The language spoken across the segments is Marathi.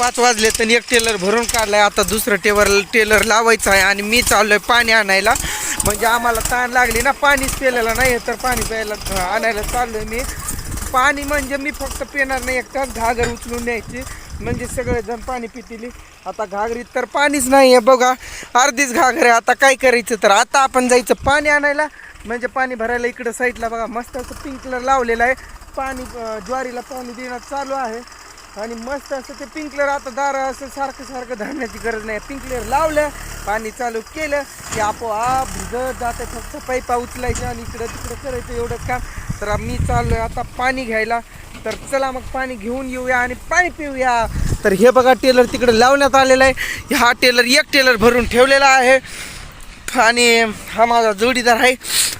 पाच वाजले तर एक टेलर भरून काढलाय. आता दुसरं टेवर टेलर लावायचं आहे आणि मी चाललोय पाणी आणायला. म्हणजे आम्हाला ताण लागली ना पाणीच प्यायला नाही तर पाणी प्यायला आणायला चाललोय मी. पाणी म्हणजे मी फक्त पिणार नाही एक तास घागर उचलून न्यायची. म्हणजे सगळेजण पाणी पितील. आता घागरीत तर पाणीच नाही आहे बघा. अर्धीच घागर आहे. आता काय करायचं तर आता आपण जायचं पाणी आणायला. म्हणजे पाणी भरायला इकडं साईडला बघा. मस्त असं पिंक कलर लावलेलं आहे. पाणी ज्वारीला पाणी देणं चालू आहे. आणि मस्त असं ते पिंकलर आता दार असं सारखं सारखं धरण्याची गरज नाही. पिंकलर लावलं पाणी चालू केलं की आपोआप भिजत जाते फक्त पैपा उचलायच्या आणि इकडं तिकडं करायचं एवढंच काम. तर मी चाललोय आता पाणी घ्यायला. तर चला मग पाणी घेऊन येऊया आणि पाणी पिऊया. तर हे बघा टेलर तिकडे लावण्यात आलेला आहे. हा टेलर एक टेलर भरून ठेवलेला आहे. आणि हा माझा जोडीदार आहे.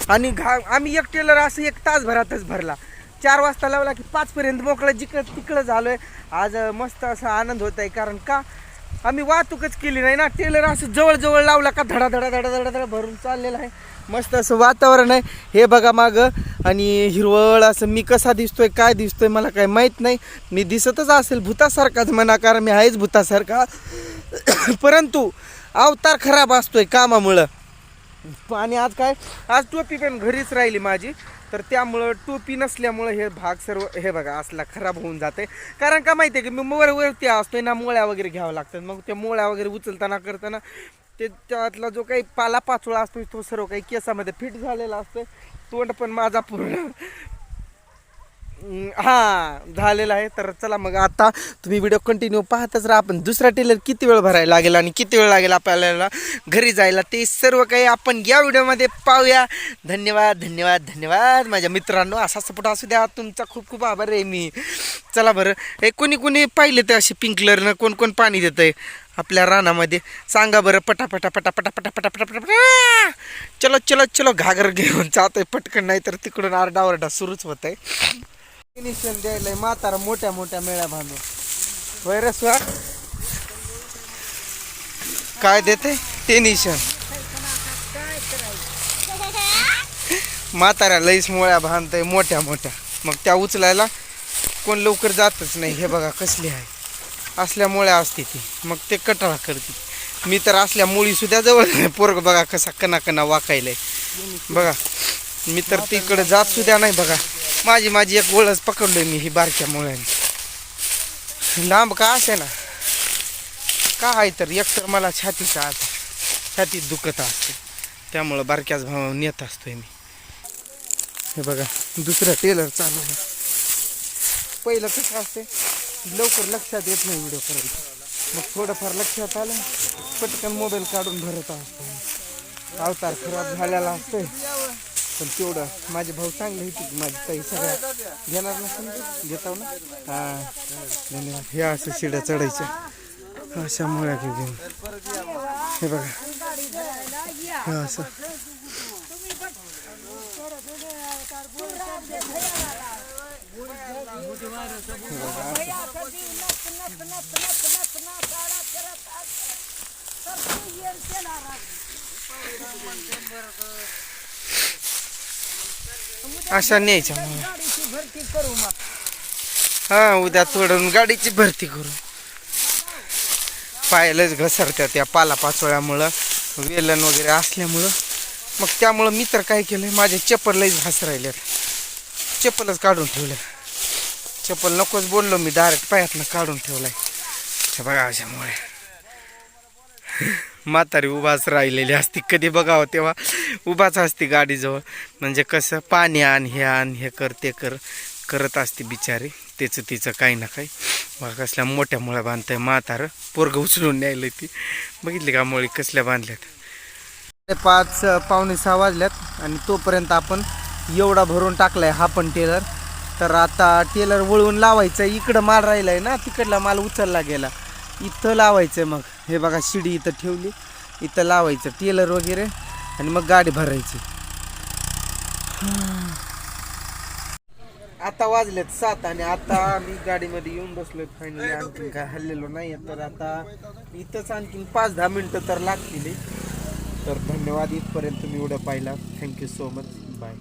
आणि घा आम्ही एक टेलर असं एक तासभरातच भरला. चार वाजता लावला की पाचपर्यंत मोकळं जिकडं तिकडं झालो आहे आज मस्त असा आनंद होत आहे कारण का? आम्ही वाहतूकच केली नाही ना. टेलर असं जवळजवळ लावला का धडा धडा धडा धडा धडा भरून चाललेला आहे. मस्त असं वातावरण आहे. हे बघा मागं. आणि हिरवळ असं मी कसा दिसतोय काय दिसतोय मला काय माहीत नाही. मी दिसतच असेल भूतासारखाच म्हणा कारण मी आहेच भूतासारखा. परंतु अवतार खराब असतोय कामामुळं. आणि आज काय? आज टोपी पण घरीच राहिली माझी. तर त्यामुळं टोपी नसल्यामुळं हे भाग सर्व हे बघा असला खराब होऊन जाते कारण का माहिती आहे की मी वर वरती असतोय ना मोळ्या वगैरे घ्यावं लागतात. मग त्या मोळ्या वगैरे उचलताना करताना ते त्यातला जो काही पाला पाचोळा असतो तो सर्व काही केसामध्ये फिट झालेला असतोय. तोंड पण माझा पूर्ण हां झालेला आहे. तर चला मग आता तुम्ही व्हिडिओ कंटिन्यू पाहताच राहा. आपण दुसरा टेलर किती वेळ भरायला लागेल आणि किती वेळ लागेल आपल्याला घरी जायला? ते सर्व काही आपण या व्हिडिओमध्ये पाहूया. धन्यवाद धन्यवाद धन्यवाद माझ्या मित्रांनो. असा सपोर्ट असू द्या. तुमचा खूप खूप आभार आहे मी. चला बरं. हे कोणी कोणी पाहिले ते असे पिंकलरनं कोण कोण पाणी देतं आहे आपल्या रानामध्ये? सांगा बरं. पटापटा पटापटा पटापटा पटापटा चलो चलो चलो. घागर घेऊन जातोय. पटकन नाही तर तिकडून आरडावरडा सुरूच होत आहे फिनिशन द्यायला म्हातारा मोठ्या मोठ्या मेळ्या बांधून. वैरस काय देते? टेनिशन म्हाताऱ्या लईच मोळ्या बांधतय मोठ्या मोठ्या. मग त्या उचलायला कोण लवकर जातच नाही हे बघा कसली आहे. असल्या मुळ्या असते ती मग ते कटाळा करते. मी तर असल्या मुळी सुद्धा जवळ नाही पोरग बघा कसा कना कना वाकायलाय. बघा मी तर तिकडे जात सुद्धा नाही बघा. माझी माझी एक गोळच पकडलोय मी ही बारक्या मुळ्याने लांब का असे ना? का आहे तर एक तर मला छातीचा आज छातीत दुखत असते. त्यामुळं बारक्याच भावा नेत असतोय मी. हे बघा दुसरा टेलर चालू आहे. पहिलं कसं असते लवकर लक्षात येत नाही व्हिडिओ करायला. मग थोडंफार लक्षात आलं पटकन मोबाईल काढून भरत असतो अवतार खराब झालेला असतोय. पण तेवढं माझे भाऊ चांगले होते माझी ताई सगळ्या घेणार ना समजा घेताव ना? हा. धन्यवाद. हे असं शिड्या चढायच्या. अशा मुळ्या घेऊन. हे बघा. हे असं. अशा न्यायच्या मुळ्या हा उद्या तोडून गाडीची भरती करू. पायालाच घसरत्या त्या पाला पाचोळ्यामुळं वेलन वगैरे असल्यामुळं. मग त्यामुळं मी तर काय केलं माझे चप्पलच घास राहिल्यात चप्पलच काढून ठेवलं चप्पल नकोच बोललो मी डायरेक्ट पायातनं काढून ठेवलाय. बघा अशामुळे. म्हातारी उभाच राहिलेली असती. कधी बघावं तेव्हा उभाच असते गाडीजवळ. म्हणजे कसं पाणी आण हे आण हे कर ते कर करत असते बिचारी. त्याचं तिचं काही ना काही. बघा कसल्या मोठ्या मुळ्या बांधताय म्हातारं. पोरग उचलून न्यायला ती. बघितली का मुळी कसल्या बांधल्यात? पाच पावणे सहा वाजल्यात आणि तोपर्यंत आपण एवढा भरून टाकलाय हा पण टेलर. तर आता टेलर वळवून लावायचं. इकडं माल राहिलाय ना तिकडला माल उचलला गेला. इथं लावायचं मग. हे बघा शिडी इथं ठेवली. इथं लावायचं. टेलर वगैरे. आणि मग गाडी भरायची. आता वाजलेत सात आणि आता मी गाडीमध्ये येऊन बसलोय फायनली आणखीन काय हल्लेलो नाही तर आता इथंच आणखीन पाच दहा मिनटं तर लागतील. तर धन्यवाद. इथपर्यंत तुम्ही एवढं पाहिला थँक्यू सो मच बाय